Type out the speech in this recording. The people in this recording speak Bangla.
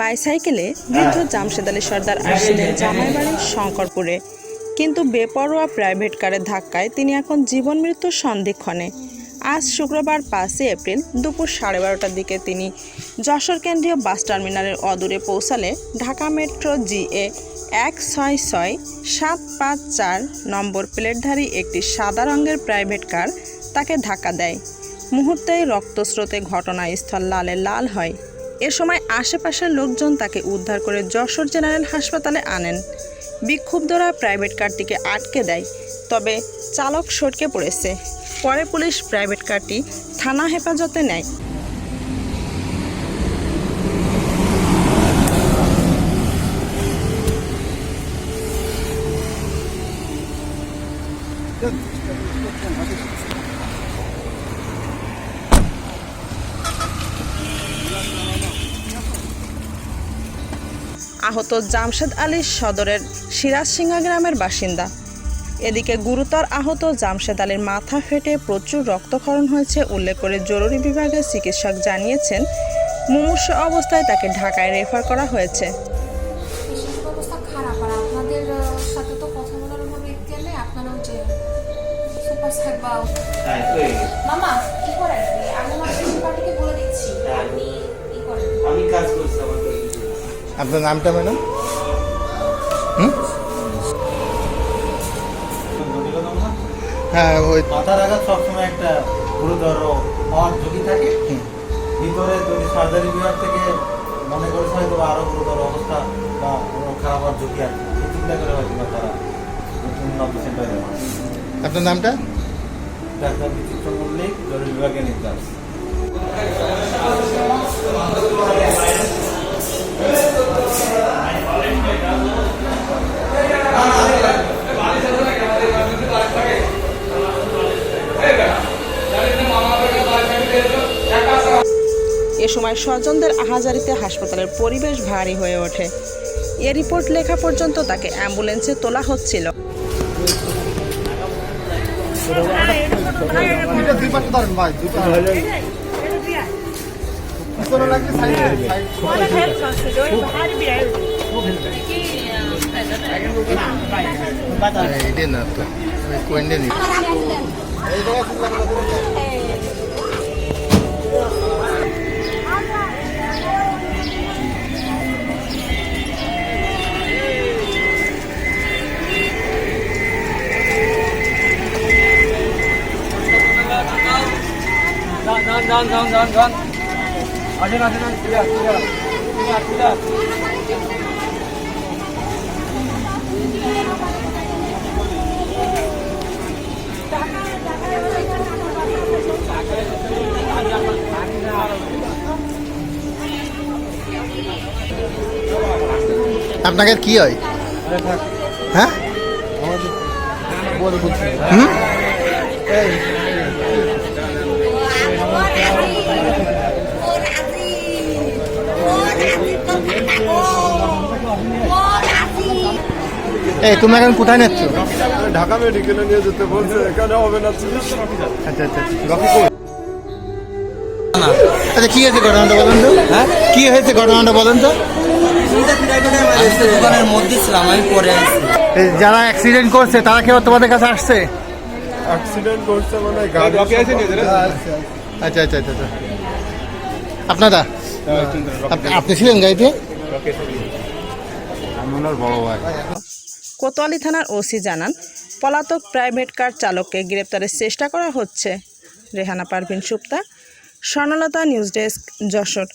বাইসাইকেলে বৃদ্ধ জামশেদ আলী সর্দার আসছিলেন জামাইবাড়ির শঙ্করপুরে। কিন্তু বেপরোয়া প্রাইভেট কারের ধাক্কায় তিনি এখন জীবন মৃত্যুর সন্ধিক্ষণে। আজ শুক্রবার পাঁচই এপ্রিল দুপুর সাড়ে বারোটার দিকে তিনি যশোর কেন্দ্রীয় বাস টার্মিনালের অদূরে পৌঁছালে ঢাকা মেট্রো জিএ এক ছয় ছয় সাত পাঁচ চার নম্বর প্লেটধারী একটি সাদা রঙের প্রাইভেট কার তাকে ধাক্কা দেয়। মুহূর্তেই রক্তস্রোতে ঘটনাস্থল লালে লাল হয়। এ সময় আশেপাশের লোকজন তাকে উদ্ধার করে যশোর জেনারেল হাসপাতালে আনেন। বিক্ষুব্ধরা প্রাইভেট কারটিকে আটকে দেয়, তবে চালক সটকে পড়েছে। পরে পুলিশ প্রাইভেট কারটি থানা হেফাজতে নেয়। আহত জামশেদ আলী সদরের সিরাজসিংহা গ্রামের বাসিন্দা। এদিকে গুরুতর আহত জামশেদ আলীর মাথা ফেটে প্রচুর রক্তক্ষরণ হয়েছে উল্লেখ করে জরুরি বিভাগের চিকিৎসক জানিয়েছেন মুমূর্ষ অবস্থায় তাকে ঢাকায় রেফার করা হয়েছে। মামা কি করেন আমি আমার পার্টিকে বলে দিচ্ছি। আপনার নামটা ম্যাডাম? হুম? হ্যাঁ ওই মাথার আঘাত সবসময় একটা গুরুতর হওয়ার ঝুঁকি থাকে। ভিতরে যদি সার্জারি বিভাগ থেকে মনে করেছে হয়তো বা আরও গুরুতর অবস্থা বা কোনো খারাপ হওয়ার ঝুঁকি আছে চিন্তা করে হয়তো বা তারা আপনার নামটা? ডাক্তার বিচিত্র মল্লিক জরুরি বিভাগের ইনচার্জ এ সময় স্বজনদের আহাজারিতে হাসপাতালের পরিবেশ ভারী হয়ে ওঠে। এ রিপোর্ট লেখা পর্যন্ত তাকে অ্যাম্বুলেন্সে তোলা হচ্ছিল। দুইটা দুই পাশে ধরেন ভাই দুইটা পিছনে লাগলে সাইডে সাইড এইটা না তো ওই কোয়েন্ডে নি আপনাকে কি হয়? হ্যাঁ? হুম? এই তুমি এখন কোথায় নিচ্ছ ঢাকা মেডিকেলে নিয়ে যেতে বলছে এখানে হবে না আচ্ছা আচ্ছা আচ্ছা। কি হয়েছে ঘটনাটা বলেন তো? হ্যাঁ? কি হয়েছে ঘটনাটা বলেন তো? দোকানের মধ্যে ছিলাম আমি পরে যারা অ্যাক্সিডেন্ট করছে তারা কেউ তোমাদের কাছে আসছে? অ্যাক্সিডেন্ট করছে মানে গাড়ি আচ্ছা আচ্ছা আচ্ছা আচ্ছা। আপনারা? আপ- আপনি ছিলেন গাড়িতে? আমি ওনার বড় ভাই। কোতোয়ালি থানার ওসি জানান, পলাতক প্রাইভেট কার চালককে গ্রেপ্তারের চেষ্টা করা হচ্ছে। Rehana Parvin Supta, Swarnalata news desk Jessore.